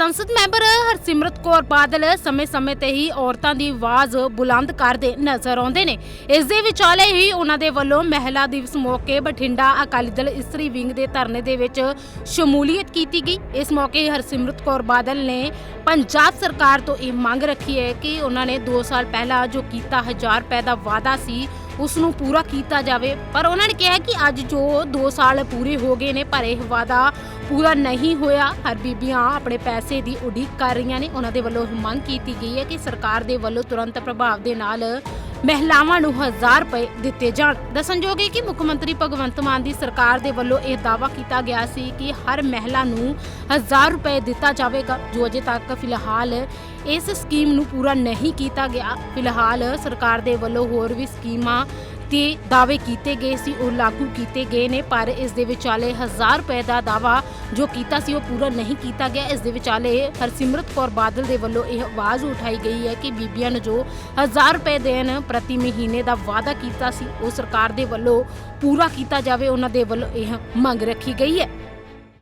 ਸੰਸਦ ਮੈਂਬਰ ਹਰਸਿਮਰਤ ਕੌਰ ਬਾਦਲ ਸਮੇਂ-ਸਮੇਂ ਤੇ ਹੀ ਔਰਤਾਂ ਦੀ ਆਵਾਜ਼ ਬੁਲੰਦ ਕਰਦੇ ਨਜ਼ਰ ਆਉਂਦੇ ਨੇ। ਇਸ ਦੇ ਵਿਚਾਲੇ ਹੀ ਉਹਨਾਂ ਦੇ ਵੱਲੋਂ ਮਹਿਲਾ ਦਿਵਸ ਮੌਕੇ ਬਠਿੰਡਾ ਅਕਾਲੀ ਦਲ ਇਸਤਰੀ ਵਿੰਗ ਦੇ ਧਰਨੇ ਦੇ ਵਿੱਚ ਸ਼ਮੂਲੀਅਤ ਕੀਤੀ ਗਈ। ਇਸ ਮੌਕੇ ਹਰਸਿਮਰਤ ਕੌਰ ਬਾਦਲ ਨੇ ਪੰਜਾਬ ਸਰਕਾਰ ਤੋਂ ਇਹ ਮੰਗ ਰੱਖੀ ਹੈ ਕਿ ਉਹਨਾਂ ਨੇ 2 ਸਾਲ ਪਹਿਲਾਂ ਜੋ ਕੀਤਾ 1000 ਰੁਪਏ ਦਾ ਵਾਅਦਾ ਸੀ ਉਸ ਨੂੰ ਪੂਰਾ ਕੀਤਾ ਜਾਵੇ। ਪਰ ਉਹਨਾਂ ਨੇ ਕਿਹਾ ਕਿ ਅੱਜ ਜੋ 2 ਸਾਲ ਪੂਰੇ ਹੋ ਗਏ ਨੇ, ਪਰ ਇਹ ਵਾਅਦਾ ਪੂਰਾ ਨਹੀਂ ਹੋਇਆ। ਹਰ ਬੀਬੀਆਂ ਆਪਣੇ ਪੈਸੇ ਦੀ ਉਡੀਕ ਕਰ ਰਹੀਆਂ ਨੇ। ਉਹਨਾਂ ਦੇ ਵੱਲੋਂ ਮੰਗ ਕੀਤੀ ਗਈ ਹੈ ਕਿ ਸਰਕਾਰ ਦੇ ਵੱਲੋਂ ਤੁਰੰਤ ਪ੍ਰਭਾਵ ਦੇ ਨਾਲ ਮਹਿਲਾਵਾਂ ਨੂੰ 1000 ਰੁਪਏ ਦਿੱਤੇ ਜਾਣ। ਦੱਸਣਯੋਗ ਹੈ ਕਿ ਮੁੱਖ ਮੰਤਰੀ ਭਗਵੰਤ ਮਾਨ ਦੀ ਸਰਕਾਰ ਦੇ ਵੱਲੋਂ ਇਹ ਦਾਅਵਾ ਕੀਤਾ ਗਿਆ ਸੀ ਕਿ ਹਰ ਮਹਿਲਾ ਨੂੰ 1000 ਰੁਪਏ ਦਿੱਤਾ ਜਾਵੇਗਾ, ਜੋ ਅਜੇ ਤੱਕ ਫਿਲਹਾਲ ਇਸ ਸਕੀਮ ਨੂੰ ਪੂਰਾ ਨਹੀਂ ਕੀਤਾ ਗਿਆ। ਫਿਲਹਾਲ ਸਰਕਾਰ ਦੇ ਵੱਲੋਂ ਹੋਰ ਵੀ ਸਕੀਮਾਂ ਤੇ ਦਾਅਵੇ ਕੀਤੇ ਗਏ ਸੀ, ਉਹ ਲਾਗੂ ਕੀਤੇ ਗਏ ਨੇ, ਪਰ ਇਸ ਦੇ ਵਿਚਾਲੇ 1000 ਰੁਪਏ ਦਾ ਦਾਅਵਾ ਜੋ ਕੀਤਾ ਸੀ ਉਹ ਪੂਰਾ ਨਹੀਂ ਕੀਤਾ ਗਿਆ। ਇਸ ਦੇ ਵਿਚਾਲੇ ਹਰਸਿਮਰਤ ਕੌਰ ਬਾਦਲ ਦੇ ਵੱਲੋਂ ਇਹ ਆਵਾਜ਼ ਉਠਾਈ ਗਈ ਹੈ ਕਿ ਬੀਬੀਆਂ ਨੂੰ ਜੋ 1000 ਰੁਪਏ ਦੇਣ ਪ੍ਰਤੀ ਮਹੀਨੇ ਦਾ ਵਾਅਦਾ ਕੀਤਾ ਸੀ, ਉਹ ਸਰਕਾਰ ਦੇ ਵੱਲੋਂ ਪੂਰਾ ਕੀਤਾ ਜਾਵੇ। ਉਹਨਾਂ ਦੇ ਵੱਲੋਂ ਇਹ ਮੰਗ ਰੱਖੀ ਗਈ ਹੈ।